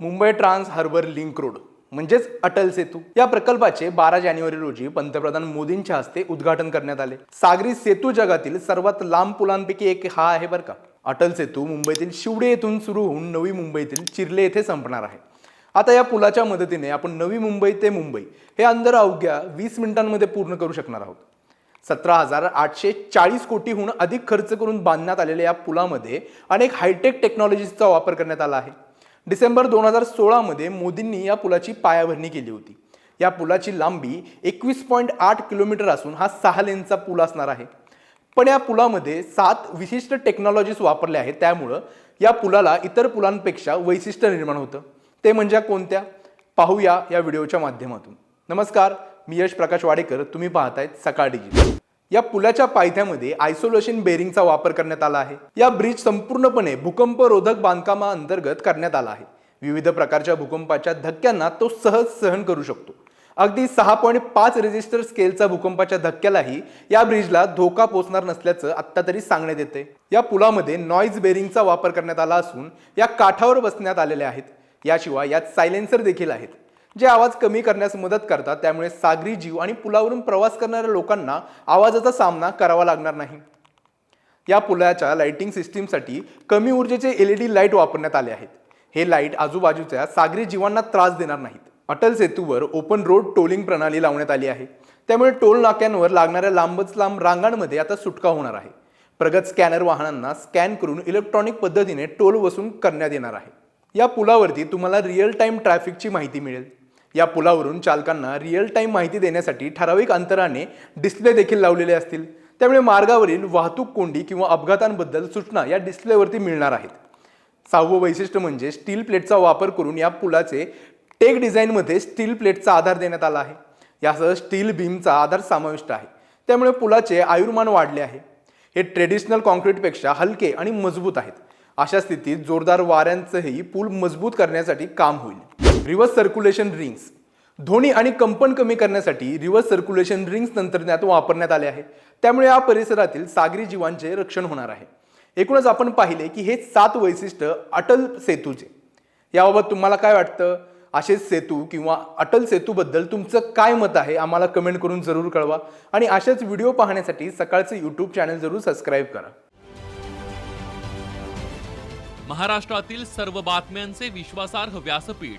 Mumbai trans harbour link road म्हणजेच अटल सेतू. या प्रकल्पाचे बारा जानेवारी रोजी पंतप्रधान मोदींच्या हस्ते उद्घाटन करण्यात आले. सागरी सेतू जगातील सर्वात लांब पुलांपैकी एक हा आहे बरं का. अटल सेतू मुंबईतील शिवडे येथून सुरू होऊन नवी मुंबईतील चिर्ले येथे संपणार आहे. आता या पुलाच्या मदतीने आपण नवी मुंबई ते मुंबई हे अंतर अवघ्या वीस मिनिटांमध्ये पूर्ण करू शकणार आहोत. सतरा हजार आठशे चाळीस कोटीहून अधिक खर्च करून बांधण्यात आलेल्या या पुलामध्ये अनेक हायटेक टेक्नॉलॉजीजचा वापर करण्यात आला आहे. डिसेंबर दोन हजार सोळामध्ये मोदींनी या पुलाची पायाभरणी केली होती. या पुलाची लांबी एकवीस पॉईंट आठ किलोमीटर असून हा सहा लेनचा पूल असणार आहे. पण या पुलामध्ये सात विशिष्ट टेक्नॉलॉजीज वापरल्या आहेत. त्यामुळं या पुलाला इतर पुलांपेक्षा वैशिष्ट्य निर्माण होतं. ते म्हणजे कोणत्या? पाहूया या व्हिडिओच्या माध्यमातून. नमस्कार मी यश प्रकाश वाडेकर. तुम्ही पाहतायत सकाळ डिजिटल. या पुलाच्या पायथ्यामध्ये आयसोलेशन बेरिंगचा वापर करण्यात आला आहे. या ब्रिज संपूर्णपणे भूकंपरोधक बांधकामाअंतर्गत करण्यात आला आहे. विविध प्रकारच्या भूकंपाच्या धक्क्यांना तो सहज सहन करू शकतो. अगदी सहा पॉईंट पाच रेजिस्टर स्केलचा भूकंपाच्या धक्क्यालाही या ब्रिजला धोका पोचणार नसल्याचं आत्ता तरी सांगण्यात येते या पुलामध्ये नॉईज बेरिंगचा वापर करण्यात आला असून या काठावर बसण्यात आलेल्या आहेत. याशिवाय यात सायलेन्सर देखील आहेत. जे आवाज कमी करण्यास मदत करतात त्यामुळे सागरी जीव आणि पुलावरून प्रवास करणाऱ्या लोकांना आवाजाचा सामना करावा लागणार नाही. या पुलाच्या लाइटिंग सिस्टीमसाठी कमी ऊर्जेचे एल ई डी लाइट वापरण्यात आले आहेत. हे लाइट आजूबाजूच्या सागरी जीवांना त्रास देणार नाहीत. अटल सेतूवर ओपन रोड टोलिंग प्रणाली लावण्यात आली आहे. त्यामुळे टोल नाक्यांवर लागणाऱ्या लांबच लांब रांगांमध्ये आता सुटका होणार आहे. प्रगत स्कॅनर वाहनांना स्कॅन करून इलेक्ट्रॉनिक पद्धतीने टोल वसूल करण्यात येणार आहे. या पुलावरती तुम्हाला रिअल टाईम ट्रॅफिकची माहिती मिळेल. या पुलावरून चालकांना रिअल टाईम माहिती देण्यासाठी ठराविक अंतराने डिस्प्ले देखील लावलेले असतील. त्यामुळे मार्गावरील वाहतूक कोंडी किंवा अपघातांबद्दल सूचना या डिस्प्लेवरती मिळणार आहेत. सहावं वैशिष्ट्य म्हणजे स्टील प्लेटचा वापर करून या पुलाचे टेक डिझाईनमध्ये स्टील प्लेटचा आधार देण्यात आला आहे. यासह स्टील बीमचा आधार समाविष्ट आहे. त्यामुळे पुलाचे आयुर्मान वाढले आहे. हे ट्रेडिशनल कॉन्क्रीटपेक्षा हलके आणि मजबूत आहेत. अशा स्थितीत जोरदार वाऱ्यांचंही पूल मजबूत करण्यासाठी काम होईल. रिव्हर्स सर्क्युलेशन रिंग्स ध्वनी आणि कंपन कमी करण्यासाठी रिव्हर्स सर्क्युलेशन रिंग्स तंत्रज्ञात वापरण्यात आले आहे. त्यामुळे या परिसरातील सागरी जीवांचे रक्षण होणार आहे. एकूणच आपण पाहिले की हे सात वैशिष्ट्य अटल सेतूचे. याबाबत तुम्हाला काय वाटतं? असेच सेतू किंवा अटल सेतूबद्दल तुमचं काय मत आहे? आम्हाला कमेंट करून जरूर कळवा. आणि असेच व्हिडिओ पाहण्यासाठी सकाळचं यूट्यूब चॅनल जरूर सबस्क्राईब करा. महाराष्ट्रातील सर्व बातम्यांचे विश्वासार्ह व्यासपीठ.